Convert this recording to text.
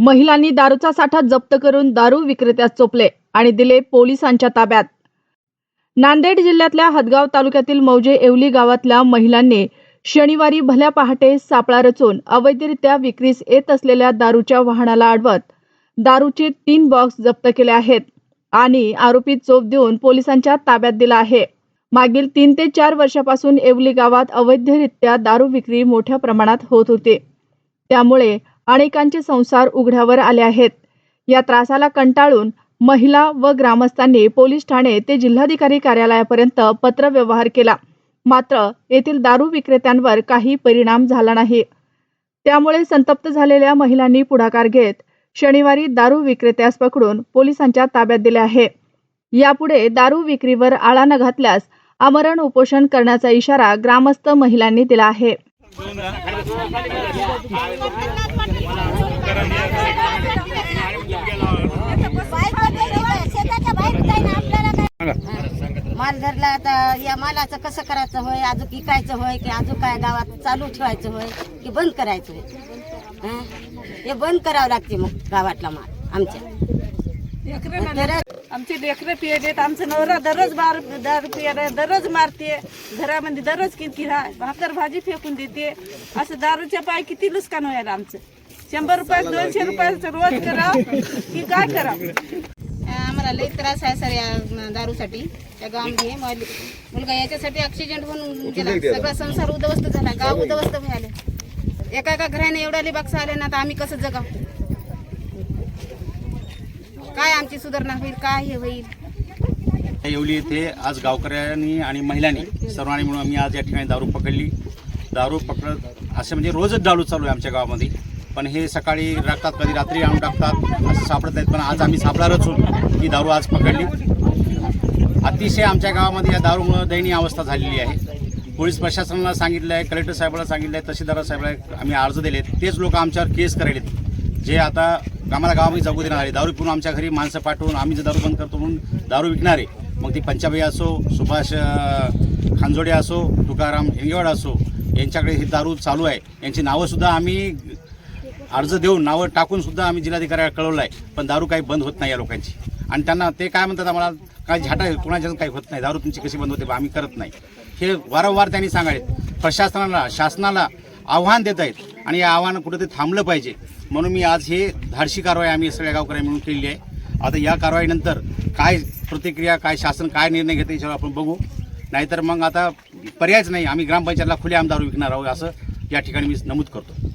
महिलांनी दारूचा साठा जप्त करून दारू विक्रेत्यास चोपले आणि दिले पोलिसांच्या ताब्यात. नांदेड जिल्ह्यातल्या हदगाव तालुक्यातील मौजे येवली गावातल्या महिलांनी शनिवारी भल्या पहाटे सापळा रचून अवैधरित्या विक्रीस येत असलेल्या दारूच्या वाहनाला अडवत दारूचे तीन बॉक्स जप्त केले आहेत आणि आरोपी चोप देऊन पोलिसांच्या ताब्यात दिला आहे. मागील तीन ते चार वर्षापासून येवली गावात अवैधरित्या दारू विक्री मोठ्या प्रमाणात होत होते. त्यामुळे अनेकांचे संसार उघड्यावर आले आहेत. या त्रासाला कंटाळून महिला व ग्रामस्थांनी पोलीस ठाणे ते जिल्हाधिकारी कार्यालयापर्यंत पत्रव्यवहार केला. मात्र येथील दारू विक्रेत्यांवर काही परिणाम झाला नाही. त्यामुळे संतप्त झालेल्या महिलांनी पुढाकार घेत शनिवारी दारू विक्रेत्यास पकडून पोलिसांच्या ताब्यात दिले आहे. यापुढे दारू विक्रीवर आळा न घातल्यास आमरण उपोषण करण्याचा इशारा ग्रामस्थ महिलांनी दिला आहे. माल धरला आता या मालाचं कसं करायचं होय? अजून विकायचं होय की अजून काय गावात चालू ठेवायचं होय की बंद करायचं होय? हे? बंद करावं लागते मग गावातला माल आमच्या. आमचे लेकरं पियलेत आमचं नवरा दररोज बार दारू पियाला दररोज मारते घरामध्ये दररोज किती हाय भाकर भाजी फेकून देते. असं दारूच्या पाय किती नुकसान व्हायला आमचं. शंभर रुपये दोनशे रुपयाचं रोज करा की काय करा आम्हाला लई त्रास आहे सर या दारूसाठी. त्या गावामध्ये मल- मुलगा याच्यासाठी ऍक्सिडेंट होऊन गेला. सगळा संसार उद्ध्वस्त झाला. गाव उद्ध्वस्त व्हायला. एका एका घराने एवढ्या बक्षा आले ना तर आम्ही कसं जगाव? काय आमची सुधारणा होईल काय हे होईल? येवली येथे आज गावकऱ्यांनी आणि महिलांनी सर्वांनी म्हणून आम्ही आज या ठिकाणी दारू पकडली. दारू पकडत असे म्हणजे रोजच दारू चालू आहे आमच्या गावामध्ये. पण हे सकाळी टाकतात कधी रात्री आणून टाकतात असं सापडत नाहीत पण आज आम्ही सापळा होतो ही दारू आज पकडली. अतिशय आमच्या गावामध्ये या दारूमुळे दयनीय अवस्था झालेली आहे. पोलीस प्रशासनाला सांगितलं आहे कलेक्टर साहेबाला सांगितलं आहे तहसीलदार साहेबाला आम्ही अर्ज दिले तेच लोक आमच्यावर केस करायलेत जे आता आम्हाला गावामध्ये जगू देणार आहे. दारू पिऊन आमच्या घरी माणसं पाठवून आम्ही जे दारू बंद करतो म्हणून दारू विकणारे मग ती पंचाबाई असो सुभाष खांजोडे असो तुकाराम हिंगेवाड असो यांच्याकडे ही दारू चालू आहे. यांची नावंसुद्धा आम्ही अर्ज देऊन नावं टाकूनसुद्धा आम्ही जिल्हाधिकाऱ्याला कळवलं आहे पण दारू काही बंद होत नाही या लोकांची. आणि त्यांना ते काय म्हणतात आम्हाला काय झाटा कोणाच्या काही होत नाही? दारू तुमची कशी बंद होते? आम्ही करत नाही. हे वारंवार त्यांनी सांगायत प्रशासनाला शासनाला आव्हान देत आहेत. आणि या आव्हान कुठेतरी थांबलं पाहिजे. म्हणून मी आज हे धाडशी कारवाई आम्ही सगळ्या गावकऱ्या मिळून केलेली आहे. आता या कारवाईनंतर काय प्रतिक्रिया काय शासन काय निर्णय घेते याच्यावर आपण बघू. नाहीतर मग आता पर्यायच नाही. आम्ही ग्रामपंचायतला खुले आमदार विकणार आहोत असं या ठिकाणी मी नमूद करतो.